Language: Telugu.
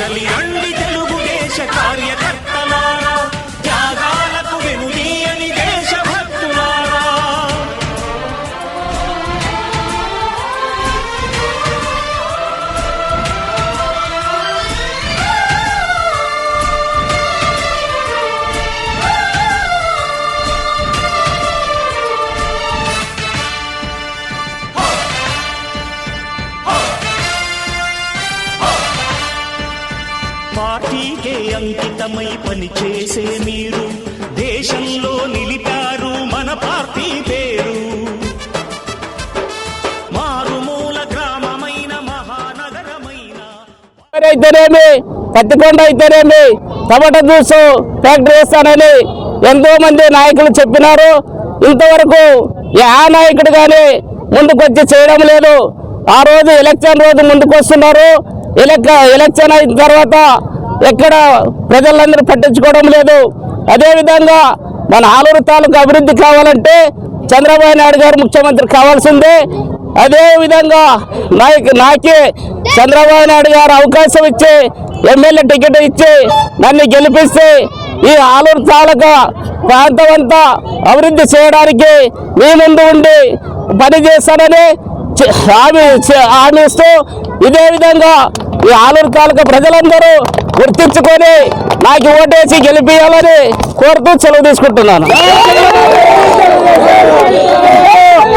కదలి రండి తెలుగుదేశ కార్యకర్తలారా పార్టీకే అంకితమై పనిచేసే మీరు. దేశంలో నిలిపారు మన పార్టీ పేరు. మారుమూల గ్రామమైన మహానగరమైన అయితేనేమి? పత్తికొండ అయితేనేమి? టమాటా జ్యూస్ ఫ్యాక్టరీ వేస్తానని ఎంతో మంది నాయకులు చెప్పినారు. ఇంతవరకు ఏ నాయకుడు కానీ ముందుకొచ్చి చేయడం లేదు. ఆ రోజు ఎలక్షన్ రోజు ముందుకు వస్తున్నారు ఎలక్షన్ అయిన తర్వాత ఎక్కడ ప్రజలందరూ పట్టించుకోవడం లేదు. అదేవిధంగా మన ఆలూరు తాలూకు అభివృద్ధి కావాలంటే చంద్రబాబు నాయుడు గారు ముఖ్యమంత్రి కావాల్సిందే. అదేవిధంగా నాకు నాకే చంద్రబాబు నాయుడు గారు అవకాశం ఇచ్చి ఎమ్మెల్యే టికెట్ ఇచ్చి నన్ను గెలిపిస్తే ఈ ఆలూరు తాలూకా ప్రాంతం అంతా అభివృద్ధి చేయడానికి మీ ముందు ఉండి పనిచేస్తానని హామీ హామీ ఇస్తూ ఇదే విధంగా ఈ ఆలూరు కాలక ప్రజలందరూ గుర్తించుకొని నాకు ఓటేసి గెలిపించాలని కోరుతూ సెలవు తీసుకుంటున్నాను.